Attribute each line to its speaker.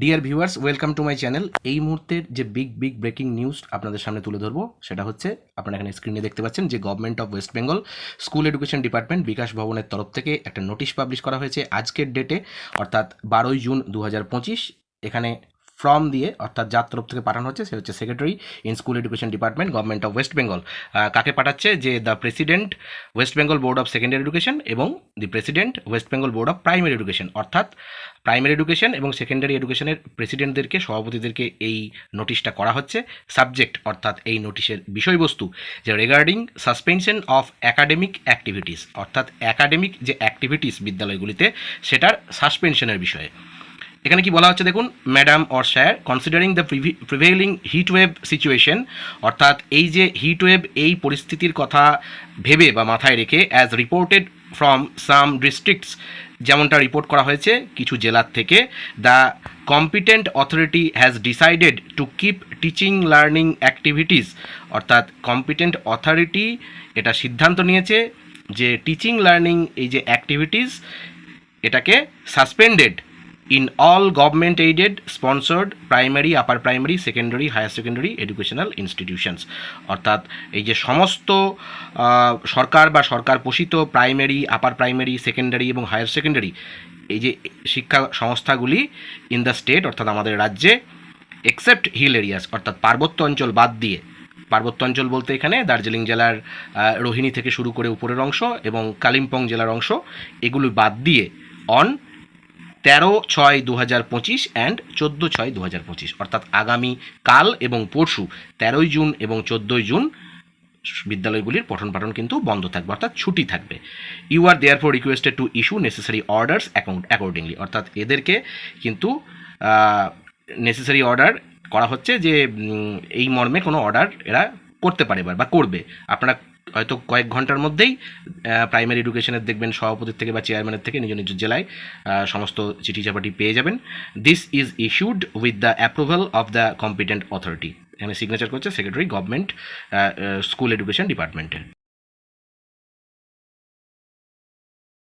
Speaker 1: Dear viewers welcome to my channel এই মুহূর্তের যে বিগ বিগ ব্রেকিং নিউজ আপনাদের সামনে তুলে ধরবো, সেটা হচ্ছে, আপনারা এখানে স্ক্রিনে দেখতে পাচ্ছেন যে government of West Bengal school education department Bikash ভবনের তরফ থেকে একটা নোটিশ পাবলিশ করা হয়েছে আজকের ডেটে অর্থাৎ বারোই জুন দু হাজার পঁচিশ। এখানে ফর্ম দিয়ে অর্থাৎ যার তরফ থেকে পাঠানো হচ্ছে, সে হচ্ছে secretary in school education department government of West Bengal কাকে পাঠাচ্ছে? যে the president West Bengal board of secondary education এবং the president West Bengal board of primary education অর্থাৎ প্রাইমারি এডুকেশন এবং সেকেন্ডারি এডুকেশনের প্রেসিডেন্টদেরকে সভাপতিদেরকে এই নোটিশটা করা হচ্ছে। সাবজেক্ট অর্থাৎ এই নোটিশের বিষয়বস্তু, যে regarding suspension of academic activities অর্থাৎ অ্যাকাডেমিক যে অ্যাক্টিভিটিস বিদ্যালয়গুলিতে, সেটার সাসপেনশনের বিষয়ে। এখানে কি বলা হচ্ছে দেখুন madam or sir considering the prevailing heat wave situation অর্থাৎ এই যে হিট ওয়েভ এই পরিস্থিতির কথা ভেবে বা মাথায় রেখে as reported from some districts যেমনটা রিপোর্ট করা হয়েছে কিছু জেলার থেকে the competent authority has decided to keep teaching learning activities অর্থাৎ কম্পিটেন্ট অথরিটি এটা সিদ্ধান্ত নিয়েছে যে টিচিং লার্নিং এই যে অ্যাক্টিভিটিস এটাকে suspended in all government aided sponsored primary upper primary secondary higher secondary educational institutions অর্থাৎ এই যে সমস্ত সরকার বা সরকার পোষিত প্রাইমারি আপার প্রাইমারি সেকেন্ডারি এবং হায়ার সেকেন্ডারি এই যে শিক্ষা সংস্থাগুলি ইন দ্য স্টেট অর্থাৎ আমাদের রাজ্যে এক্সেপ্ট হিল এরিয়াস অর্থাৎ পার্বত্য অঞ্চল বাদ দিয়ে। পার্বত্য অঞ্চল বলতে এখানে দার্জিলিং জেলার রোহিণী থেকে শুরু করে উপরের অংশ এবং কালিম্পং জেলার অংশ, এগুলো বাদ দিয়ে অন তেরো ছয় দু হাজার পঁচিশ অ্যান্ড চোদ্দ ছয় দু হাজার পঁচিশ। অর্থাৎ আগামী কাল এবং পরশু তেরোই জুন এবং চোদ্দোই জুন বিদ্যালয়গুলির পঠন পাঠন কিন্তু বন্ধ থাকবে, অর্থাৎ ছুটি থাকবে। You are therefore requested to issue necessary orders accordingly অর্থাৎ এদেরকে কিন্তু নেসেসারি অর্ডার করা হচ্ছে যে এই মর্মে কোনো অর্ডার এরা করতে পারে এবার বা করবে। আপনারা হয়তো কয়েক ঘণ্টার মধ্যেই প্রাইমারি এডুকেশনের দেখবেন সভাপতির থেকে বা চেয়ারম্যানের থেকে নিজ নিজ জেলায় সমস্ত চিঠি চাপাটি পেয়ে যাবেন। This is issued with the approval of the competent authority এখানে সিগনেচার করছে সেক্রেটারি গভর্নমেন্ট স্কুল এডুকেশন ডিপার্টমেন্টের